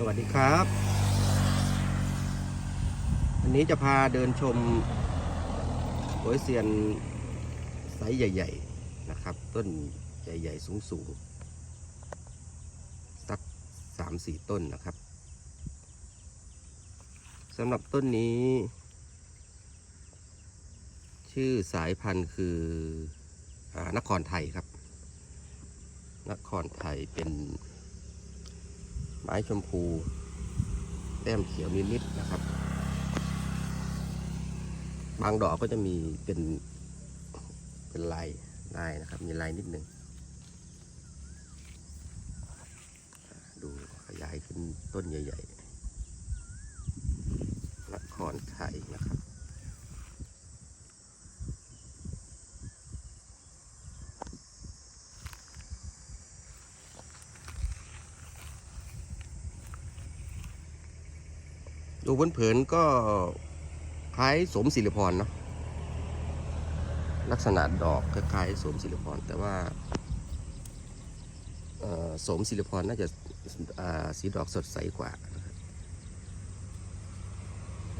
สวัสดีครับ วันนี้จะพาเดินชมโอยเซียนไซส์ใหญ่ ๆ นะครับ ต้นใหญ่ ๆ สูง ๆ สักสามสี่ต้นนะครับสำหรับต้นนี้ ชื่อสายพันธุ์คืออนครไทยครับ นครไทยเป็น ไม้ชมพูแต้มเขียวนิดๆนะครับ บางดอกก็จะมีเป็นเป็นลายลายนะครับ มีลายนิดหนึ่งดูขยายขึ้นต้นใหญ่ ๆละครไทยนะครับ ดูเผินๆก็คล้ายสมศิริพรเนาะลักษณะดอกคล้ายๆสมศิริพรแต่ว่าสมศิริพรน่าจะาสีดอกสดใสกว่านะครับ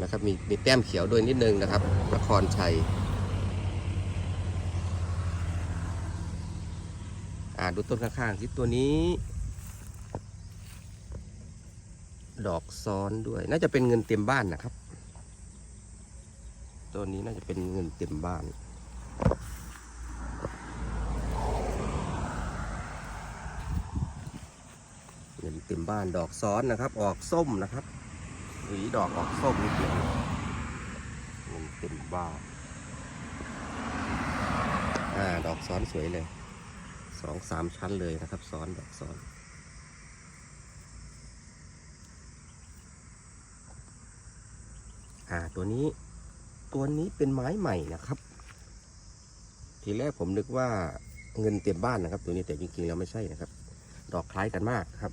นะครับมีมีแต้มเขียวด้วยนิดนึงนะครับนครชัยอ่าดูต้นข้างๆที่ตัวนี้ ดอกซ้อนด้วย น่าจะเป็นเงินเต็มบ้านนะครับ ตัวนี้น่าจะเป็นเงินเต็มบ้าน เงินเต็มบ้านดอกซ้อนนะครับ ออกส้มนะครับหวีดอกออกส้มนิดเดียวเงินเต็มบ้านอ่าดอกซ้อนสวยเลยสองสามชั้นเลยนะครับ ซ้อนดอกซ้อน อ่าตัวนี้ตัวนี้เป็นไม้ใหม่นะครับ ทีแรกผมนึกว่าเงินเต็มบ้านนะครับ ตัวนี้แต่จริงๆแล้วไม่ใช่นะครับ ดอกคล้ายกันมากครับ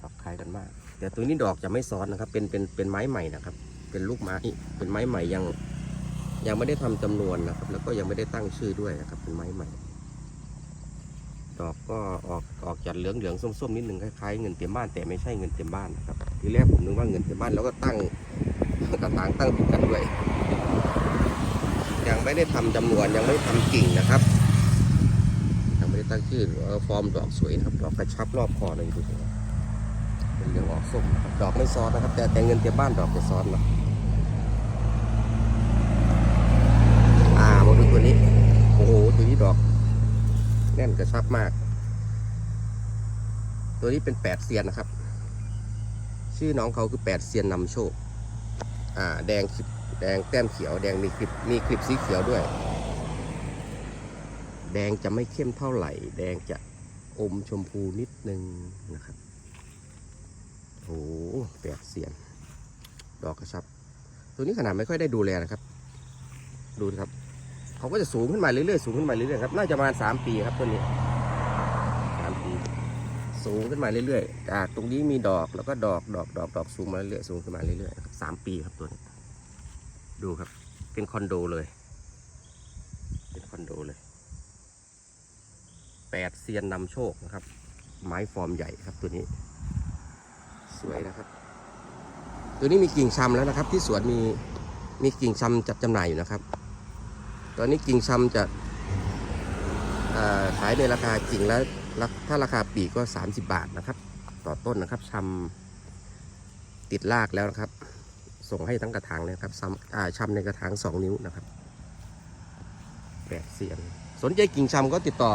ดอกคล้ายกันมาก แต่ตัวนี้ดอกจะไม่ซ้อนนะครับ เป็นเป็นเป็นไม้ใหม่นะครับ เป็นลูกไม้เป็นไม้ใหม่ยังยังไม่ได้ทำจำนวนนะครับ แล้วก็ยังไม่ได้ตั้งชื่อด้วยนะครับ เป็นไม้ใหม่ ดอกก็ออกออกจัดเหลืองเหลืองส้มๆนิดนึงคล้ายๆเงินเต็มบ้านแต่ไม่ใช่เงินเต็มบ้านนะครับ ทีแรกผมนึกว่าเงินเต็มบ้านแล้วก็ตั้ง กระถางตั้งติดกันด้วย ยังไม่ได้ทำจำนวนยังไม่ได้ทำกิ่งนะครับยังไม่ได้ตั้งชื่อฟอร์มดอกสวยนะครับดอกกระชับรอบคอเลยดูสิเป็นเหลืองออกส้มดอกไม่ซ้อนนะครับ แต่แต่เงินเต็มบ้านดอกจะซ้อนนะอ่ามาดูตัวนี้โอ้โหตัวนี้ดอก แน่นกระชับมาก ตัวนี้เป็นแปดเซียนนะครับ ชื่อน้องเขาคือแปดเซียนนำโชค อ่าแดงแดงแต้มเขียวแดงมีคลิปมีคลิปสีเขียวด้วย แดงจะไม่เข้มเท่าไหร่ แดงจะอมชมพูนิดนึงนะครับโอ้หแปดเซียน ดอกกระชับ ตัวนี้ขนาดไม่ค่อยได้ดูแลนะครับ ดูนะครับ เขาก็จะสูงขึ้นมาเรื่อยๆ สูงขึ้นมาเรื่อยๆครับ น่าจะประมาณสามปีครับต้นนี้ สูงขึ้นมาเรื่อยๆ จากตรงนี้มีดอกแล้วก็ดอกดอกดอกดอกสูงมาเรื่อยๆสูงขึ้นมาเรื่อยๆสามปีครับตัวนี้ ดูครับ เป็นคอนโดเลย เป็นคอนโดเลยแปดเซียนนำโชคนะครับ ไม้ฟอร์มใหญ่ครับตัวนี้ สวยนะครับ ตัวนี้มีกิ่งชำแล้วนะครับ ที่สวนมีมีกิ่งชำจัดจำหน่ายอยู่นะครับ ตอนนี้กิ่งชำจะขายในราคากิ่งละ ถ้าราคาปีกก็ 30 บาทนะครับ ต่อต้นนะครับชำติดรากแล้วนะครับ ส่งให้ทั้งกระถางเลยครับซ้ำอ่าชำในกระถาง 2 นิ้วนะครับแปดเสียนสนใจกิ่งชำก็ติดต่อ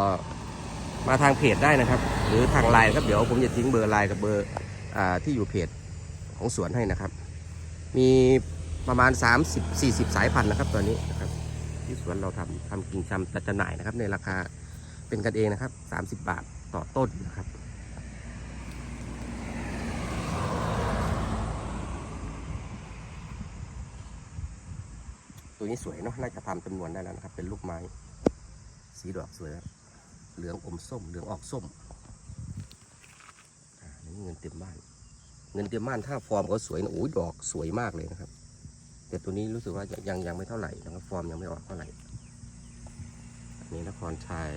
มาทางเพจได้นะครับ หรือทางไลน์ครับเดี๋ยวผมจะทิ้งเบอร์ไลน์กับเบอร์อที่อยู่เพจของสวนให้นะครับ มีประมาณ 30-40 สายพันธุ์นะครับตอนนี้นะครับที่สวนเราทำทำกิ่งชำจัดจำหน่ายนะครับในราคา เป็นกันเองนะครับ 30 บาทต่อต้นนะครับตัวนี้สวยเนาะน่าจะทำจำนวนได้แล้วนะครับ เป็นลูกไม้ สีดอกสวยครับเหลืองอมส้ม เหลืองออกส้มนี่เงินเต็มบ้าน เงินเต็มบ้านถ้าฟอร์มเขาสวยนะโอ้ยดอกสวยมากเลยนะครับ แต่ตัวนี้รู้สึกว่ายังยังไม่เท่าไหร่นะครับฟอร์มยังไม่ออกเท่าไหร่นนี้นครชัย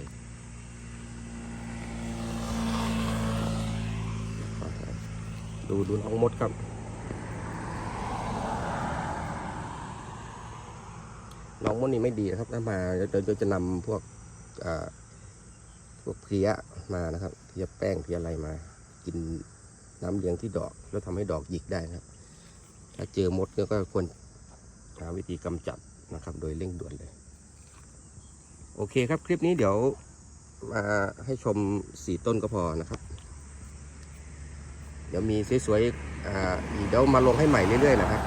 นครชัย ดูดูน้องมดครับ น้องมดนี่ไม่ดีนะครับ ถ้ามาเดี๋ยวจะนำพวกพวกเพี้ยมานะครับเพี้ยแป้งเพี้ยอะไรมา กินน้ำเลี้ยงที่ดอก แล้วทำให้ดอกหยิกได้นะครับ ถ้าเจอมดก็ควรหาวิธีกำจัดนะครับ โดยเร่งด่วนเลย โอเคครับคลิปนี้เดี๋ยวมาให้ชมสี่ต้นก็พอนะครับ เดี๋ยวมีสวยๆอ่าอีกเดี๋ยวมาลงให้ใหม่เรื่อยๆนะครับ